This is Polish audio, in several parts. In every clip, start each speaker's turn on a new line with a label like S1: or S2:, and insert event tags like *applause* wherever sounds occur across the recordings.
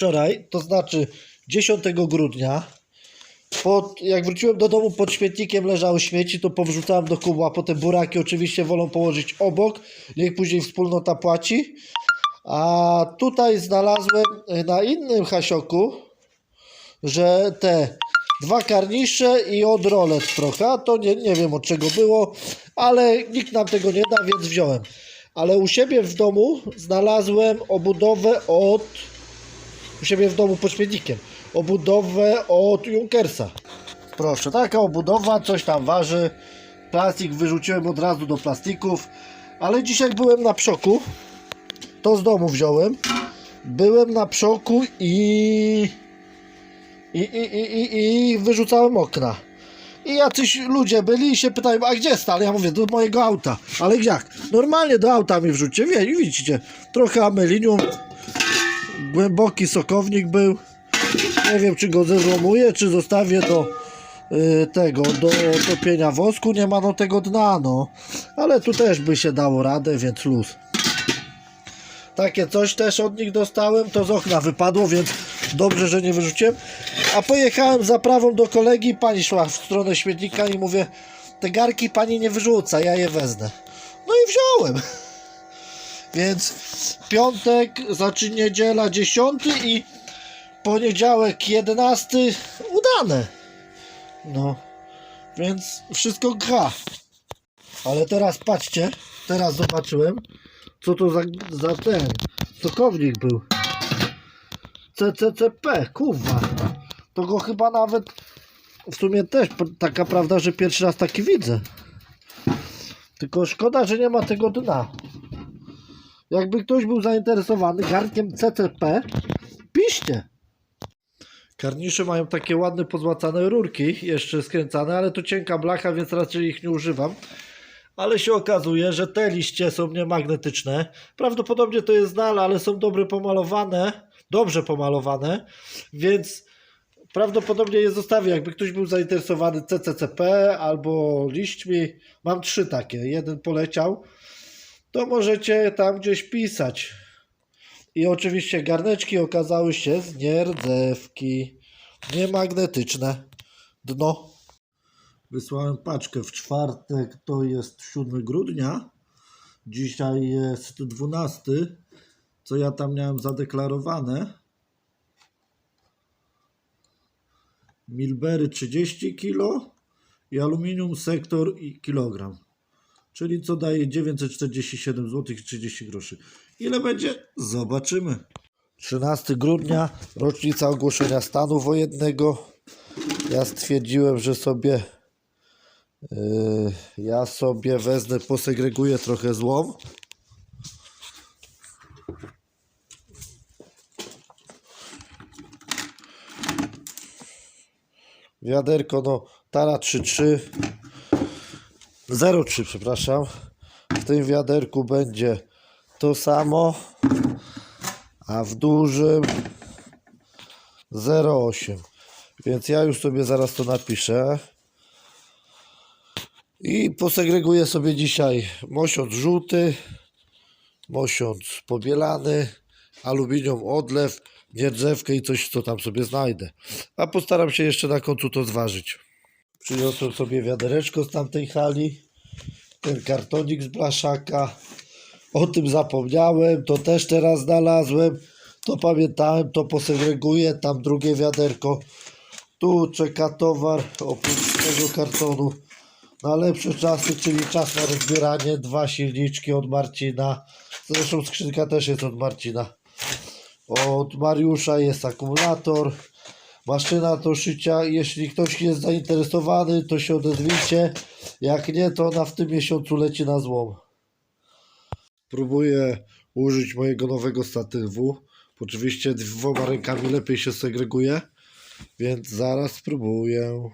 S1: wczoraj, to znaczy 10 grudnia, pod, jak wróciłem do domu pod śmietnikiem leżały śmieci, to powrzucałem do kubła, potem buraki oczywiście wolą położyć obok, niech później wspólnota płaci. A tutaj znalazłem e, na innym hasioku, że te dwa karnisze i od rolet trochę, to nie, nie wiem od czego było, ale nikt nam tego nie da, więc wziąłem. Ale u siebie w domu znalazłem obudowę od u siebie w domu pod śmietnikiem. Obudowę od Junkersa. Proszę, taka obudowa, coś tam waży. Plastik wyrzuciłem od razu do plastików. Ale dzisiaj byłem na przoku. To z domu wziąłem. Byłem na przoku i... I, i, i, i, i wyrzucałem okna. I jacyś ludzie byli i się pytają, a gdzie stal? Ja mówię, do mojego auta. Ale jak? Normalnie do auta mi wrzućcie. Wie, widzicie, trochę amelinium, głęboki sokownik był. Nie wiem, czy go zezłomuję, czy zostawię do y, tego, do topienia wosku. Nie ma no tego dna, no. Ale tu też by się dało radę, więc luz. Takie coś też od nich dostałem, to z okna wypadło, więc dobrze, że nie wyrzuciłem. A pojechałem za prawą do kolegi, pani szła w stronę śmietnika i mówię, te garki pani nie wyrzuca, ja je wezmę. No i wziąłem. *laughs* Więc piątek, znaczy niedziela 10 i poniedziałek 11 udane. No, więc wszystko gra. Ale teraz patrzcie, teraz zobaczyłem, co to za, za ten sokownik był. CCCP, kurwa. To go chyba nawet w sumie też taka prawda, że pierwszy raz taki widzę. Tylko szkoda, że nie ma tego dna. Jakby ktoś był zainteresowany garnkiem CCP, piszcie. Karnisze mają takie ładne pozłacane rurki, jeszcze skręcane, ale to cienka blacha, więc raczej ich nie używam. Ale się okazuje, że te liście są niemagnetyczne. Prawdopodobnie to jest znal, ale są dobre pomalowane, dobrze pomalowane, więc prawdopodobnie je zostawię. Jakby ktoś był zainteresowany CCCP albo liśćmi, mam trzy takie. Jeden poleciał, to możecie tam gdzieś pisać. I oczywiście garneczki okazały się z nierdzewki. Niemagnetyczne. Dno. Wysłałem paczkę w czwartek, to jest 7 grudnia. Dzisiaj jest 12. Co ja tam miałem zadeklarowane? Milbery 30 kg i aluminium sektor i kilogram. Czyli co daje 947 zł i 30 groszy. Ile będzie? Zobaczymy. 13 grudnia, rocznica ogłoszenia stanu wojennego. Ja stwierdziłem, że sobie yy, ja sobie wezmę, posegreguję trochę złom. Wiaderko, no, tara 3,3. 0,3, przepraszam. W tym wiaderku będzie to samo, a w dużym 0,8. Więc ja już sobie zaraz to napiszę. I posegreguję sobie dzisiaj mosiąc żółty, mosiąc pobielany, aluminium odlew, nierdzewkę i coś, co tam sobie znajdę. A postaram się jeszcze na końcu to zważyć. Przyniosłem sobie wiadereczko z tamtej hali, ten kartonik z blaszaka. O tym zapomniałem, to też teraz znalazłem. To pamiętałem, to posegreguję, tam drugie wiaderko. Tu czeka towar oprócz tego kartonu na lepsze czasy, czyli czas na rozbieranie. Dwa silniczki od Marcina. Zresztą skrzynka też jest od Marcina. Od Mariusza jest akumulator. Maszyna do szycia. Jeśli ktoś jest zainteresowany, to się odezwijcie. Jak nie, to ona w tym miesiącu leci na złom. Próbuję użyć mojego nowego statywu. Oczywiście dwoma rękami lepiej się segreguje, więc zaraz spróbuję.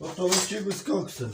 S1: No to lecimy z koksem.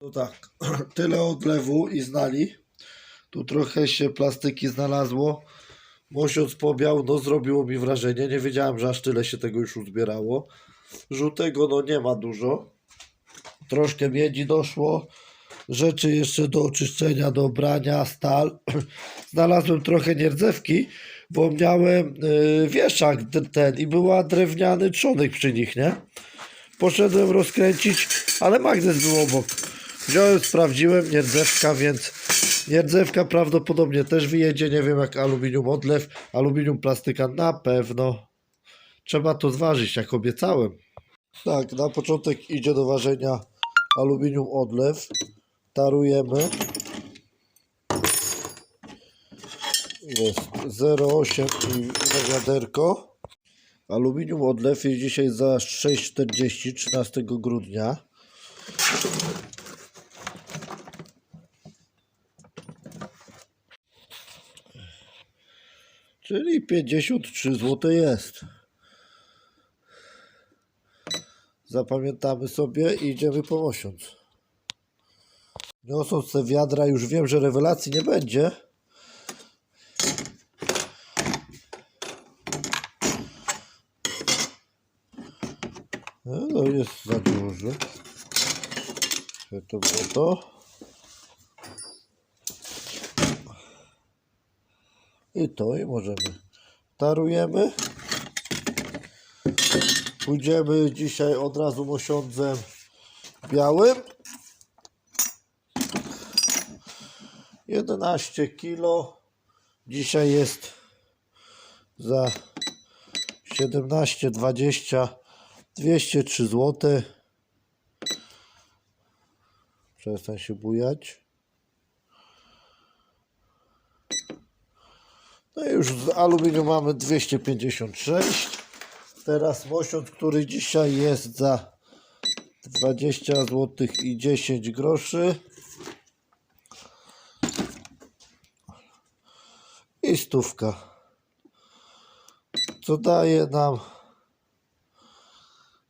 S1: To tak, *clears throat* tyle odlewu i znali. Tu trochę się plastyki znalazło. Mosiąc pobiał, no zrobiło mi wrażenie. Nie wiedziałem, że aż tyle się tego już uzbierało. Żółtego no nie ma dużo. Troszkę miedzi doszło. Rzeczy jeszcze do oczyszczenia, do brania, stal. *clears throat* Znalazłem trochę nierdzewki, bo miałem y, wieszak ten i była drewniany trzonek przy nich, nie? Poszedłem rozkręcić, ale magnes był obok. Wziąłem, sprawdziłem, nierdzewka, więc nierdzewka prawdopodobnie też wyjedzie. Nie wiem jak aluminium odlew, aluminium plastyka na pewno. Trzeba to zważyć, jak obiecałem. Tak, na początek idzie do ważenia aluminium odlew. Tarujemy. Jest 0,8 i na wiaderko. Aluminium odlew jest dzisiaj za 6,40 13 grudnia. Czyli 53 zł jest. Zapamiętamy sobie i idziemy po mosiąc. Niosąc te wiadra, już wiem, że rewelacji nie będzie. No, no jest za dużo. To było to. I to i możemy. Tarujemy. Pójdziemy dzisiaj od razu mosiądzem białym. 11 kilo. Dzisiaj jest za 17, 20, 203 zł. Przestań się bujać. No już z aluminium mamy 256. Teraz mosiąc, który dzisiaj jest za 20 zł i 10 groszy. I stówka. Co daje nam...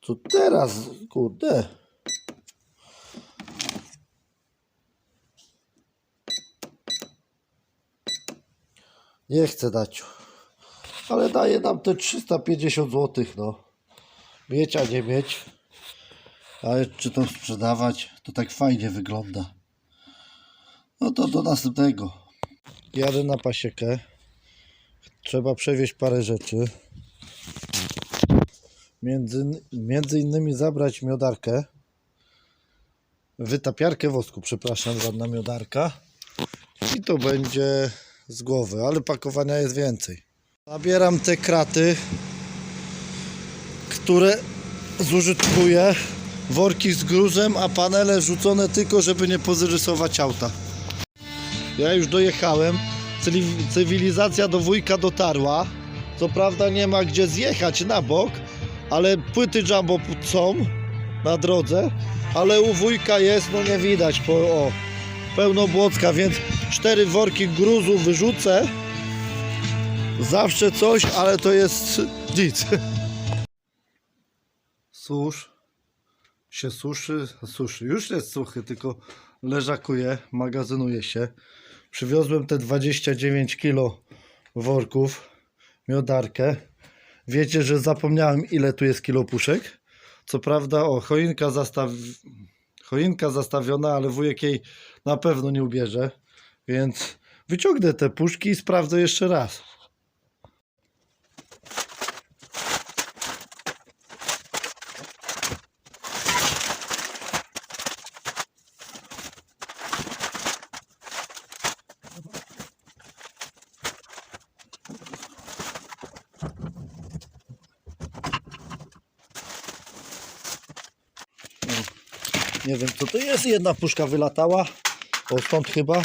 S1: Co teraz? Kurde. Nie chcę dać. Ale daje nam te 350 zł, no. Mieć, a nie mieć. Ale czy to sprzedawać, to tak fajnie wygląda. No to do następnego. Jadę na pasiekę. Trzeba przewieźć parę rzeczy. Między, między innymi zabrać miodarkę. Wytapiarkę wosku, przepraszam, żadna miodarka. I to będzie z głowy, ale pakowania jest więcej. Zabieram te kraty, które zużytkuję. Worki z gruzem, a panele rzucone tylko, żeby nie pozyrysować auta. Ja już dojechałem. Cywilizacja do wujka dotarła. Co prawda nie ma gdzie zjechać na bok, ale płyty jumbo są na drodze. Ale u wujka jest, no nie widać, po, o, pełno błocka, więc cztery worki gruzu wyrzucę. Zawsze coś, ale to jest nic. *laughs* Susz się suszy, suszy. Już jest suchy, tylko leżakuje, magazynuje się. Przywiozłem te 29 kg worków, miodarkę. Wiecie, że zapomniałem ile tu jest kilo puszek. Co prawda, o, choinka, zastaw... choinka zastawiona, ale wujek jej na pewno nie ubierze. Więc wyciągnę te puszki i sprawdzę jeszcze raz. Nie wiem co to jest. Jedna puszka wylatała. O stąd chyba.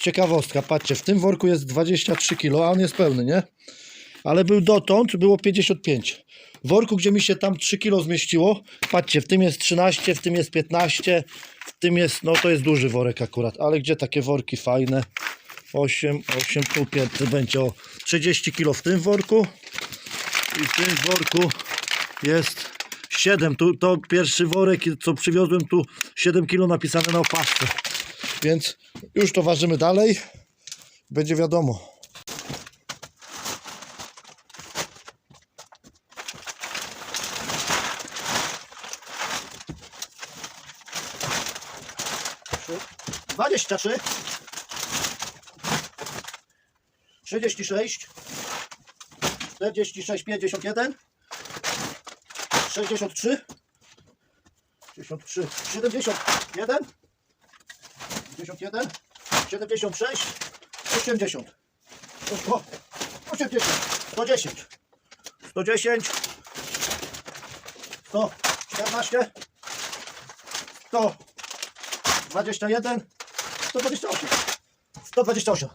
S1: Ciekawostka, patrzcie, w tym worku jest 23 kg, a on jest pełny, nie? Ale był dotąd, było 55. W worku, gdzie mi się tam 3 kg zmieściło, patrzcie, w tym jest 13, w tym jest 15, w tym jest, no to jest duży worek akurat, ale gdzie takie worki fajne? 8, 8 półpiętny będzie o 30 kg w tym worku i w tym worku jest 7, tu, to pierwszy worek, co przywiozłem, tu 7 kilo napisane na opasce. Więc już to ważymy dalej. Będzie wiadomo. Dwadzieścia trzy. Trzydzieści sześć. Czterdzieści sześć, pięćdziesiąt jeden. Sześćdziesiąt trzy. 63, 71, 51, 76, 80, o, 80, 110, 110, 114, 121,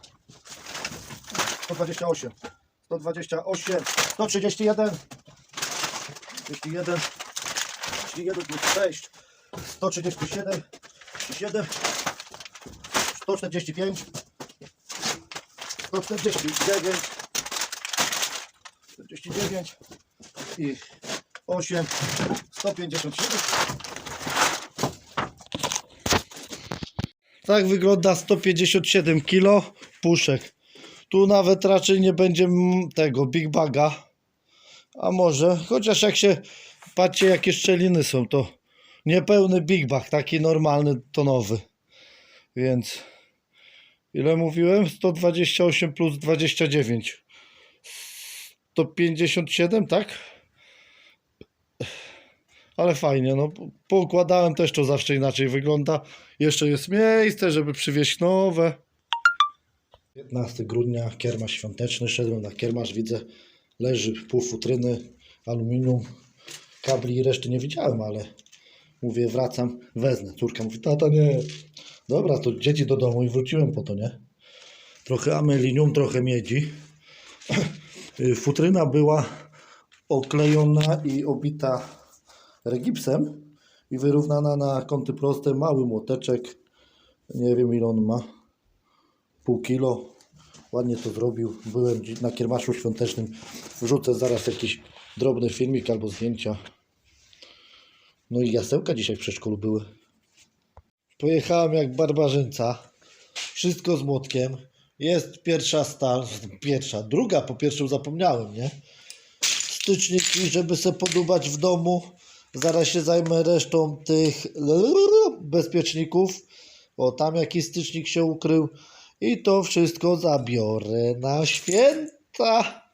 S1: 128, 128, 128, 128, 131, 31, 31 plus 6, 137, 37, 145, 149, 49 i 8, 157. Tak wygląda 157 kg puszek. Tu nawet raczej nie będzie tego Big Baga. A może, chociaż jak się patrzcie jakie szczeliny są, to niepełny Big Bag, taki normalny, tonowy. Więc ile mówiłem? 128 plus 29. 157, tak? Ale fajnie, no poukładałem też to zawsze inaczej wygląda. Jeszcze jest miejsce, żeby przywieźć nowe. 15 grudnia, kiermasz świąteczny, szedłem na kiermasz, widzę, leży pół futryny, aluminium, kabli i reszty nie widziałem, ale mówię, wracam, wezmę. Córka mówi, tata nie. Dobra, to dzieci do domu i wróciłem po to, nie? Trochę amelinium, trochę miedzi. *clears throat* Futryna była oklejona i obita regipsem i wyrównana na kąty proste, mały młoteczek. Nie wiem ile on ma. Pół kilo. Ładnie to zrobił. Byłem na kiermaszu świątecznym. Wrzucę zaraz jakiś drobny filmik albo zdjęcia. No i jasełka dzisiaj w przedszkolu były. Pojechałem jak barbarzyńca. Wszystko z młotkiem. Jest pierwsza stal, pierwsza, druga po pierwszym zapomniałem, nie? Styczniki, żeby se podubać w domu. Zaraz się zajmę resztą tych bezpieczników. O, tam jakiś stycznik się ukrył. I to wszystko zabiorę na święta.